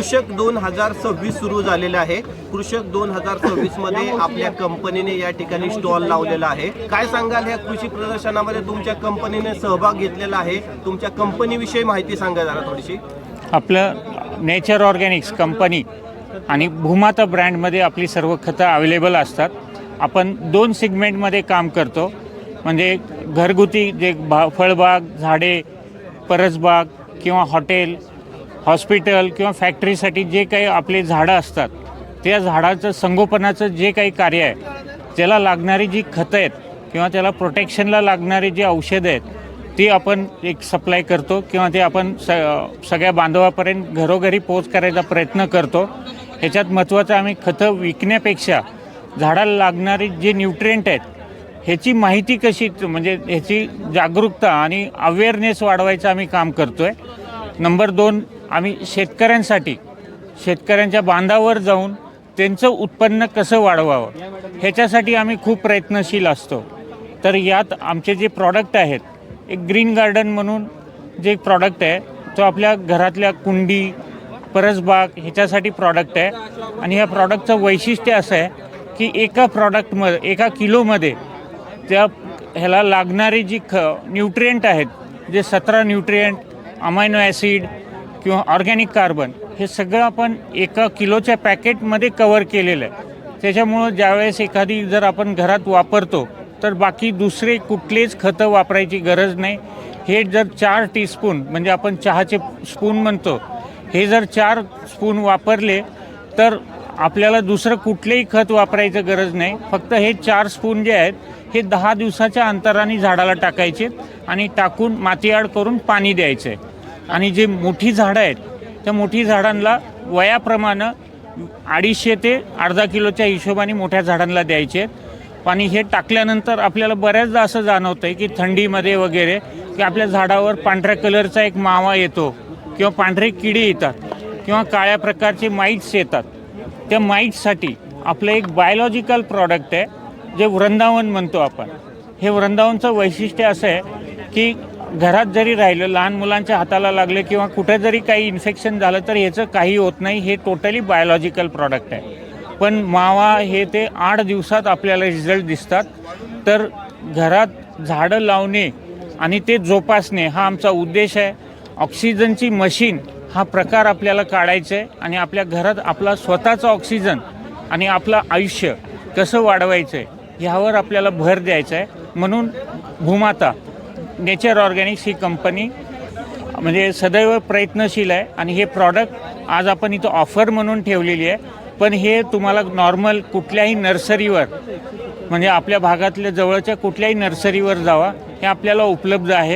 कृषक दोन हजार सव्वीस सुरू झालेलं आहे. कृषक दोन हजार सव्वीसमध्ये आपल्या कंपनीने या ठिकाणी स्टॉल लावलेला आहे. काय सांगाल ह्या कृषी प्रदर्शनामध्ये तुमच्या कंपनीने सहभाग घेतलेला आहे? तुमच्या कंपनीविषयी माहिती सांगा जरा थोडीशी. आपलं नेचर ऑर्गॅनिक्स कंपनी आणि भूमाता ब्रँडमध्ये आपली सर्व खतं अवेलेबल असतात. आपण दोन सिगमेंटमध्ये काम करतो. म्हणजे घरगुती जे भा फळबाग झाडे परसबाग किंवा हॉटेल हॉस्पिटल किंवा फॅक्टरीसाठी जे काही आपले झाडं असतात त्या झाडाचं संगोपनाचं जे काही कार्य आहे त्याला लागणारी जी खतं आहेत किंवा त्याला प्रोटेक्शनला लागणारी जी औषधं आहेत ती आपण एक सप्लाय करतो किंवा ते आपण स सगळ्या बांधवापर्यंत घरोघरी पोच करायचा प्रयत्न करतो. ह्याच्यात महत्त्वाचं आम्ही खतं विकण्यापेक्षा झाडाला लागणारी जे न्यूट्रिएंट आहेत ह्याची माहिती कशी म्हणजे ह्याची जागरूकता आणि अवेअरनेस वाढवायचं आम्ही काम करतो आहे नंबर दोन आम्ही शेतकऱ्यांसाठी शेतकऱ्यांच्या बांधावर जाऊन त्यांचं उत्पन्न कसं वाढवावं ह्याच्यासाठी आम्ही खूप प्रयत्नशील असतो. तर यात आमचे जे प्रॉडक्ट आहेत एक ग्रीन गार्डन म्हणून जे प्रॉडक्ट आहे तो आपल्या घरातल्या कुंडी परसबाग ह्याच्यासाठी प्रॉडक्ट आहे. आणि ह्या प्रॉडक्टचं वैशिष्ट्य असं आहे की एका प्रॉडक्टमध्ये एका किलोमध्ये त्या ह्याला लागणारी जी ख न्यूट्रियंट आहेत जे सतरा न्यूट्रियंट अमायनो ॲसिड किंवा ऑर्गॅनिक कार्बन हे सगळं आपण एका किलोच्या पॅकेटमध्ये कवर केलेलं आहे. त्याच्यामुळं ज्यावेळेस एखादी जर आपण घरात वापरतो तर बाकी दुसरे कुठलेच खतं वापरायची गरज नाही. हे जर चार टीस्पून म्हणजे आपण चहाचे स्पून म्हणतो हे जर चार स्पून वापरले तर आपल्याला दुसरं कुठलेही खत वापरायचं गरज नाही. फक्त हे चार स्पून जे आहेत हे दहा दिवसाच्या अंतराने झाडाला टाकायचे आणि टाकून मातीआड करून पाणी द्यायचं. आहे आणि जे मोठी झाडं आहेत त्या मोठी झाडांना वयाप्रमाणे अडीचशे ते अर्धा किलोच्या हिशोबाने मोठ्या झाडांना द्यायचे आहेत. आणि हे टाकल्यानंतर आपल्याला बऱ्याचदा असं जाणवतं आहे की थंडीमध्ये वगैरे की आपल्या झाडावर पांढऱ्या कलरचा एक मावा येतो किंवा पांढरे किडे येतात किंवा काळ्या प्रकारचे माईट्स येतात. त्या माईट्ससाठी आपलं एक बायोलॉजिकल प्रॉडक्ट आहे जे वृंदावन म्हणतो आपण. हे वृंदावनचं वैशिष्ट्य असं आहे की घरात जरी राहिलं लहान मुलांच्या हाताला लागले किंवा कुठे जरी काही इन्फेक्शन झालं तर ह्याचं काही होत नाही. हे टोटली बायोलॉजिकल प्रॉडक्ट आहे. पण मावा हे ते आठ दिवसात आपल्याला रिझल्ट दिसतात. तर घरात झाडं लावणे आणि ते जोपासणे हा आमचा उद्देश आहे. ऑक्सिजनची मशीन हा प्रकार आपल्याला काढायचा आहे आणि आपल्या घरात आपला स्वतःचा ऑक्सिजन आणि आपलं आयुष्य कसं वाढवायचं आहे ह्यावर आपल्याला भर द्यायचा आहे. म्हणून भूमाता नेचर ऑर्गॅनिक्स ही कंपनी म्हणजे सदैव प्रयत्नशील आहे आणि हे प्रॉडक्ट आज आपण इथं ऑफर म्हणून ठेवलेली आहे. पण हे तुम्हाला नॉर्मल कुठल्याही नर्सरीवर म्हणजे आपल्या भागातल्या जवळच्या कुठल्याही नर्सरीवर जावा हे आपल्याला उपलब्ध आहे.